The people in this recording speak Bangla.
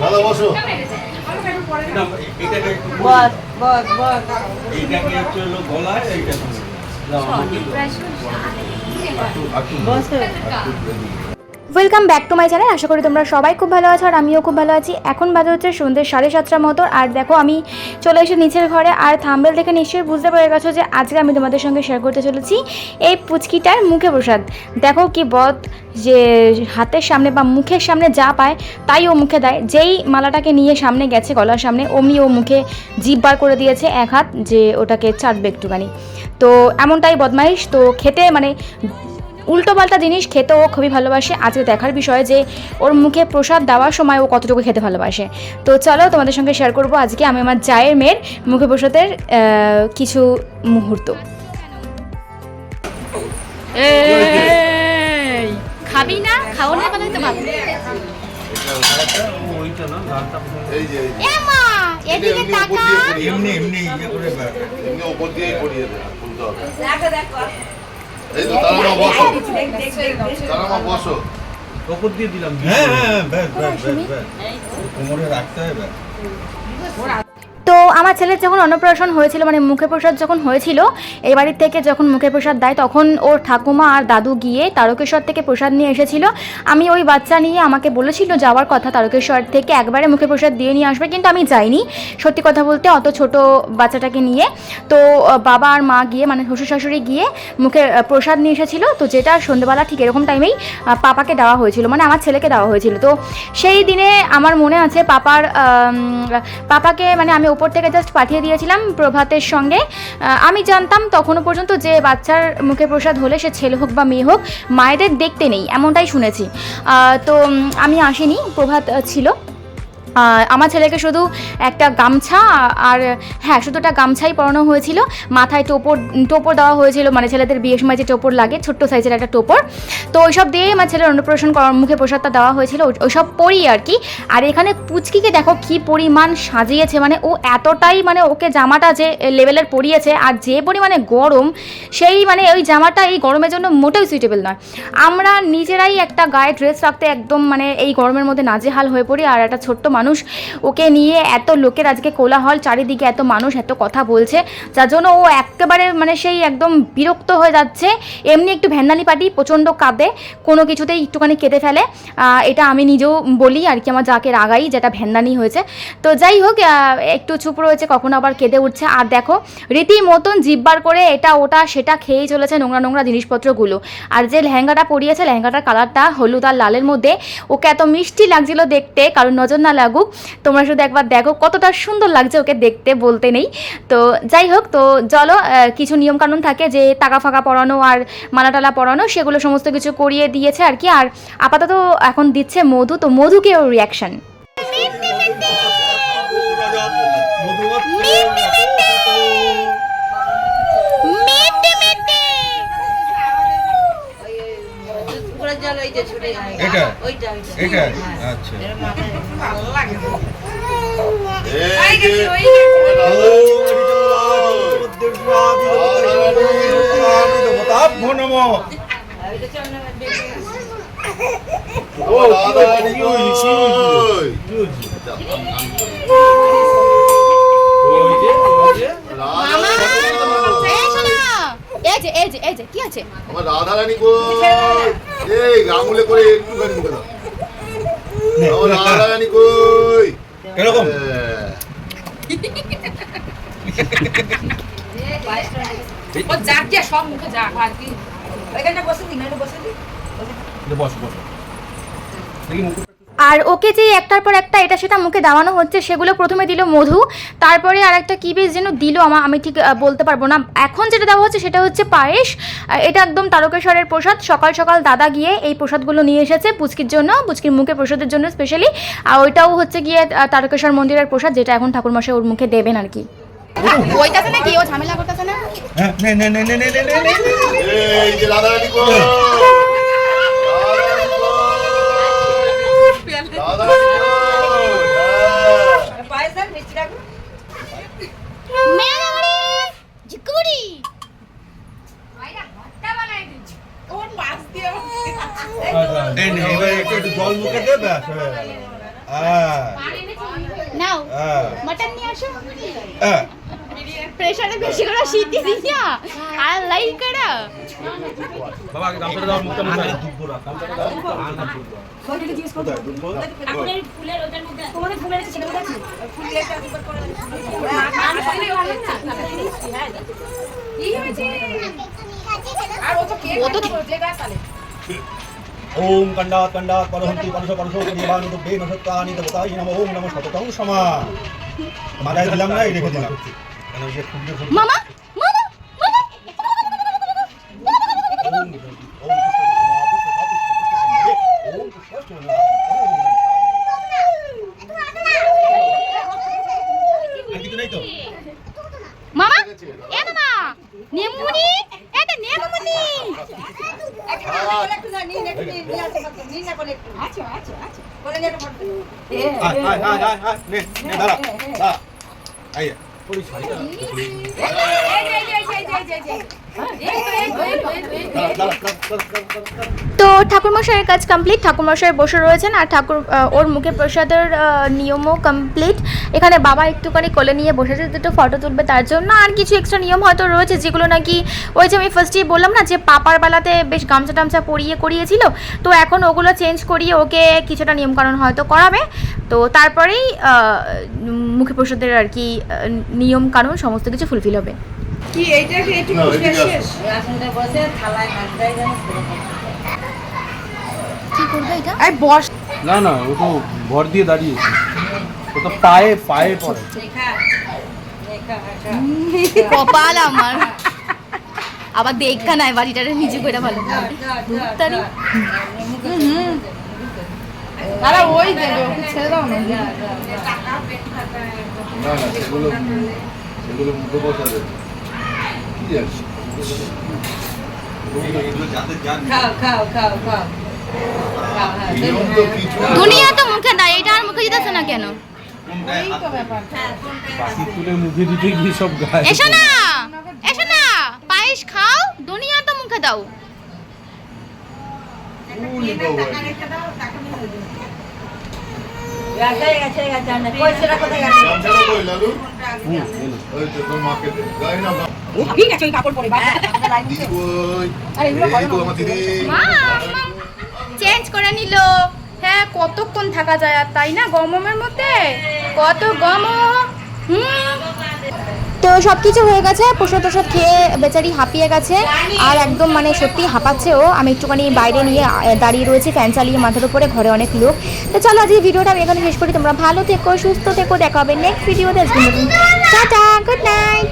দাদা বসো বস বস বস এইটাকে হচ্ছে হলো গলায় এইটা শুনে। দাও, আমাকে দাও। Boss welcome back to my channel আশা করি তোমরা সবাই খুব ভালো আছো আর আমিও খুব ভালো আছি। এখন বাজে হচ্ছে সন্ধ্যে সাড়ে সাতটার মতো। আর দেখো, আমি চলে এসে নিচের ঘরে। আর থাম্বেল দেখে নিশ্চয়ই বুঝতে পেরে গেছো যে আজকে আমি তোমাদের সঙ্গে শেয়ার করতে চলেছি এই পুচকিটার মুখে প্রসাদ। দেখো কি বদ যে হাতের সামনে বা মুখের সামনে যা পায়, তাই ও মুখে দেয়। যেই মালাটাকে নিয়ে সামনে গেছে গলার সামনে, অমনি ও মুখে জিভ বার করে দিয়েছে এক হাত যে ওটাকে চাটবে একটুখানি। তো এমনটাই বদমাইশ। তো খেতে মানে উল্টো পাল্টা জিনিস খেতে ও খুবই ভালোবাসে। আজকে দেখার বিষয় যে ওর মুখে প্রসাদ দেওয়ার সময় ও কতটুকু খেতে ভালোবাসে। তো চলো তোমাদের সঙ্গে শেয়ার করব আজকে আমি আমার জায়ের মেয়ের মুখে প্রসাদের কিছু মুহূর্ত। খাবি না? খাও না মানে তো। এমা এমনি এমনি উপর দিয়ে ইয়ে দেয়। এই তো তারা মা বসো। তারা মা বসো। ওপর দিয়ে দিলাম। হ্যাঁ হ্যাঁ ব্যাস ব্যাস ব্যাস ব্যাস। কোমরে রাখতে হবে ব্যাস। তো আমার ছেলের যখন অন্নপ্রাশন হয়েছিল মানে মুখে প্রসাদ যখন হয়েছিল, এই বাড়ির থেকে যখন মুখে প্রসাদ দেয়, তখন ওর ঠাকুমা আর দাদু গিয়ে তারকেশ্বর থেকে প্রসাদ নিয়ে এসেছিল। আমি ওই বাচ্চা নিয়ে আমাকে বলেছিল যাওয়ার কথা, তারকেশ্বর থেকে একবারে মুখে প্রসাদ দিয়ে নিয়ে আসবে, কিন্তু আমি যাইনি। সত্যি কথা বলতে, অত ছোট বাচ্চাটাকে নিয়ে। তো বাবা আর মা গিয়ে মানে শ্বশুর শাশুড়ি গিয়ে মুখে প্রসাদ নিয়ে এসেছিল। তো যেটা সন্ধ্যেবেলা ঠিক এরকম টাইমেই পাপাকে দেওয়া হয়েছিল মানে আমার ছেলেকে দেওয়া হয়েছিল। তো সেই দিনে আমার মনে আছে, পাপার পাপাকে মানে আমি ওপর থেকে জাস্ট পাঠিয়ে দিয়েছিলাম প্রভাতের সঙ্গে। আমি জানতাম তখনও পর্যন্ত যে বাচ্চার মুখে প্রসাদ হলে সে ছেলে হোক বা মেয়ে হোক, মায়েদের দেখতে নেই, এমনটাই শুনেছি। তো আমি আসিনি, প্রভাত ছিল। আমার ছেলেকে শুধু একটা গামছা আর হ্যাঁ শুধু একটা গামছাই পরানো হয়েছিল। মাথায় টোপর টোপর দেওয়া হয়েছিল মানে ছেলেদের বিয়ের সময় যে টোপর লাগে, ছোট্ট সাইজের একটা টোপর। তো ওইসব দিয়েই আমার ছেলের অন্নপ্রাশন করার মুখে প্রসাদটা দেওয়া হয়েছিল, ওই- ওইসব পরেই আর কি। আর এখানে পুচকিকে দেখো কি পরিমাণ সাজিয়েছে মানে ও এতটাই মানে ওকে জামাটা যে লেভেলের পরিয়েছে, আর যে পরিমাণে গরম, সেই মানে ওই জামাটা এই গরমের জন্য মোটেও সুইটেবল নয়। আমরা নিজেরাই একটা গায়ে ড্রেস রাখতে একদম মানে এই গরমের মধ্যে নাজেহাল হয়ে পড়ি, আর একটা ছোট্ট মানুষ ওকে নিয়ে এত লোকের আজকে কোলাহল, চারিদিকে এত মানুষ এত কথা বলছে, যার জন্য ও একেবারে মানে সেই একদম বিরক্ত হয়ে যাচ্ছে। এমনি একটু ভ্যান্ডালি পাটি প্রচণ্ড কাঁদে, কোনো কিছুতেই একটুখানি কেঁদে ফেলে। এটা আমি নিজেও বলি, আর কি আমার যাকে রাগাই, যেটা ভ্যান্ডানি হয়েছে। তো যাই হোক একটু চুপ রয়েছে, কখনো আবার কেঁদে উঠছে। আর দেখো, রীতিমতন জিব্বার করে এটা, ওটা, সেটা খেয়েই চলেছে নোংরা নোংরা জিনিসপত্রগুলো। আর যে লেহেঙ্গাটা পরিয়েছে, লেহেঙ্গাটার কালারটা হলুদ আর লালের মধ্যে, ওকে এত মিষ্টি লাগছিল দেখতে, কারণ নজর না লাগুক। তোমরা শুধু একবার দেখো কতটা সুন্দর লাগছে ওকে দেখতে বলতে নেই। তো যাই হোক তো চলো কিছু নিয়মকানুন থাকে যে টাকা ফাঁকা পড়ানো আর মালাটালা পড়ানো সেগুলো সমস্ত কিছু করিয়ে দিয়েছে আর কি। আর আপাতত এখন দিচ্ছে মধু তো মধুকে ওর রিয়াকশন এটা? এটা? আচ্ছা। এই যে ও দাদা কই কি আছে? আমার রাধা রানী কই এই আঙুলে করে একটুখানি মুখে দাও। আমার রাধা রানী কই? এরকম। ও যাক গিয়া সব মুখে যাক। আর কি? ওইখানে বসে দিন বসে দিন বস বস। দেখি মুখ। আর ওকে যে একটার পর একটা এটা সেটা মুখে দাওয়ানো হচ্ছে সেগুলো প্রথমে দিল মধু তারপরে আর একটা কী বেশ যেন দিল আমার আমি ঠিক বলতে পারব না এখন যেটা দেওয়া হচ্ছে সেটা হচ্ছে পায়েস এটা একদম তারকেশ্বরের প্রসাদ সকাল সকাল দাদা গিয়ে এই প্রসাদগুলো নিয়ে এসেছে পুচকির জন্য পুচকির মুখে প্রসাদের জন্য স্পেশালি আর ওইটাও হচ্ছে গিয়ে তারকেশ্বর মন্দিরের প্রসাদ যেটা এখন ঠাকুরমশাই ওর মুখে দেবেন আর কি ওইটাতে না কি ও ঝামেলা করতেছে না হ্যাঁ নে নে নে নে নে নে নে এই যে রাধা রানী কই রাধা রানী কই রাধা রানী কই হ্যাঁ। পায়েস আর মিষ্টি রাখুন জল দে ব্যাস হ্যাঁ। নাও হ্যাঁ। মটন নিয়ে আসো। হ্যাঁ। প্রেশারে বেশি করে সিটি দিয়া আর লাইক করা। বাবা আগে গামছাটা দাও মুখটা মুখটা দুব্বো রাখ গামছাটা দাও। আনা দুব্বো ওইটাকে জিজ্ঞেস করতে আপনার ফুলের ওটার মধ্যে তোমাদের ফুলের সেটা কোথায় ফুলের একটা দুবার করে আমি ফুলের ভালো না। কি হয়েছে? আর ও তো তালে। ওম কণ্ডাত কণ্ডাত পরহন্তি পরশ পরশ পরিবান দুব্বে নসত্তানি দেবতাই নমঃ ওম নমঃ শততং সমা মাথায় দিলাম না এই রেখে দিলাম। কেন যে মামা? હાય હાય હાય હાય ને ને દાડા હા આઈએ. થોડી સારી তো, ঠাকুরমশাইয়ের কাজ কমপ্লিট ঠাকুরমশাই বসে রয়েছেন আর ঠাকুর ওর মুখে প্রসাদের নিয়মও কমপ্লিট এখানে বাবা একটুখানি কোলে নিয়ে বসেছে দুটো ফটো তুলবে তার জন্য। আর কিছু এক্সট্রা নিয়ম হয়তো রয়েছে যেগুলো নাকি ওই যে আমি ফার্স্টেই বললাম না যে পাপার বেলাতে বেশ গামছা টামছা পরিয়ে করিয়েছিল তো এখন ওগুলো চেঞ্জ করিয়ে ওকে কিছুটা নিয়মকানুন হয়তো করাবে। তো তারপরেই মুখে প্রসাদের আর কি আহ, নিয়ম কানুন সমস্ত কিছু ফুলফিল হবে। কি এইটা কি একটু না, বসে এদিকে আসো। শেষ? কি করবে এটা? এই বস। না না ও তো ভর দিয়ে দাঁড়িয়েছে ও তো পায়ে পায়ে পড়ে। কপাল আমার। আবার দেখা নাই বাড়িটারে নিজে করে। ভালো তারি ওই দেবে ওকে ছেড়ে দাও না। না না সেগুলো সেগুলো মুখে বসাবে। কিছু না। দুনিয়া তো মুখে দেয় এটা আর মুখে দিতেছে না কেন? এসো না এসো না। পায়েস খাও দুনিয়া তো মুখে দাও। ঠিক আছে ওই কাপড় পরে। চেঞ্জ করে নিল। হ্যাঁ কতক্ষণ থাকা যায় আর তাই না গমের মধ্যে? কত গম? হুম? তো সব কিছু হয়ে গেছে, প্রসাদ টসাদ খেয়ে বেচারি হাঁপিয়ে গেছে। আর একদম মানে সত্যি হাঁপাচ্ছে ও। আমি একটুখানি বাইরে নিয়ে দাঁড়িয়ে রয়েছি, ফ্যান চালিয়ে মাথার উপরে, ঘরে অনেক লোক। তো চলো আজ এই ভিডিওটা আমি এখানে শেষ করি। তোমরা ভালো থেকো, সুস্থ থেকো। দেখা হবে নেক্সট ভিডিওতে টাটা গুড নাইট